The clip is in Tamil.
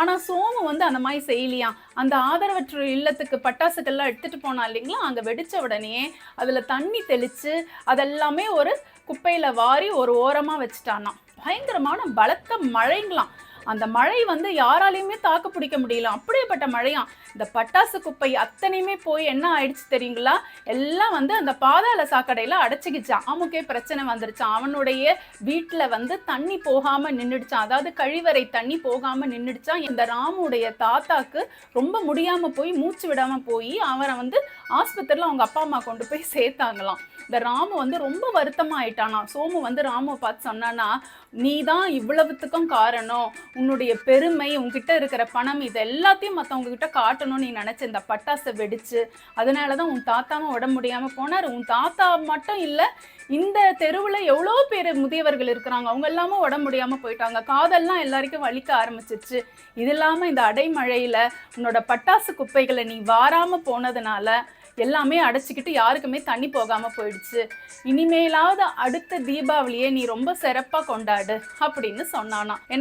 ஆனா சோமு வந்து அந்த மாதிரி செய்யலையாம் அந்த ஆதரவற்ற இல்லத்துக்கு பட்டாசுகள்லாம் எடுத்துட்டு போனா இல்லைங்களா? அங்க வெடிச்ச உடனே அதுல தண்ணி தெளிச்சு அதெல்லாமே ஒரு குப்பையில வாரி ஒரு ஓரமா வச்சுட்டானா பயங்கரமான பலத்த மழைங்களாம். அந்த மழை வந்து யாராலையுமே தாக்கு பிடிக்க முடியல. அப்படியேப்பட்ட மழையா? இந்த பட்டாசு குப்பை அத்தனையுமே போய் என்ன ஆயிடுச்சு தெரியுங்களா? எல்லாம் வந்து அந்த பாதாள சாக்கடையில அடைச்சிக்கிச்சான் அமுக்கே பிரச்சனை வந்துருச்சான் அவனுடைய வீட்டுல வந்து தண்ணி போகாம நின்றுடுச்சான் அதாவது கழிவறை தண்ணி போகாம நின்றுடுச்சான் இந்த ராமுடைய தாத்தாக்கு ரொம்ப முடியாம போய் மூச்சு விடாம போய் அவரை வந்து ஆஸ்பத்திரியில அவங்க அப்பா அம்மா கொண்டு போய் சேர்த்தாங்களாம். இந்த ராமு வந்து ரொம்ப வருத்தமாக ஆயிட்டானா சோமு வந்து ராமுவை பார்த்து சொன்னானா நீ தான் இவ்வளவுத்துக்கும் காரணம். உன்னுடைய பெருமை உன்கிட்ட இருக்கிற பணம் இது எல்லாத்தையும் மற்றவங்க கிட்ட காட்டணும்னு நீ நினைச்ச இந்த பட்டாசை வெடிச்சு அதனால தான் உன் தாத்தாவும் உடம்பு முடியாமல் போனார். உன் தாத்தா மட்டும் இல்லை இந்த தெருவில் எவ்வளோ பேர் முதியவர்கள் இருக்கிறாங்க. அவங்க எல்லாமே உடம்பு முடியாமல் போயிட்டாங்க. காதெல்லாம் எல்லாருக்கும் வலிக்க ஆரம்பிச்சிச்சு. இது இல்லாமல் இந்த அடைமழையில் உன்னோட பட்டாசு குப்பைகளை நீ வாராமல் போனதுனால எல்லாமே அடைச்சிக்கிட்டு யாருக்குமே தண்ணி போகாமல் போயிடுச்சு. இனிமேலாவது அடுத்த தீபாவளியை நீ ரொம்ப சிறப்பாக கொண்டாடு அப்படின்னு சொன்னானா. என்ன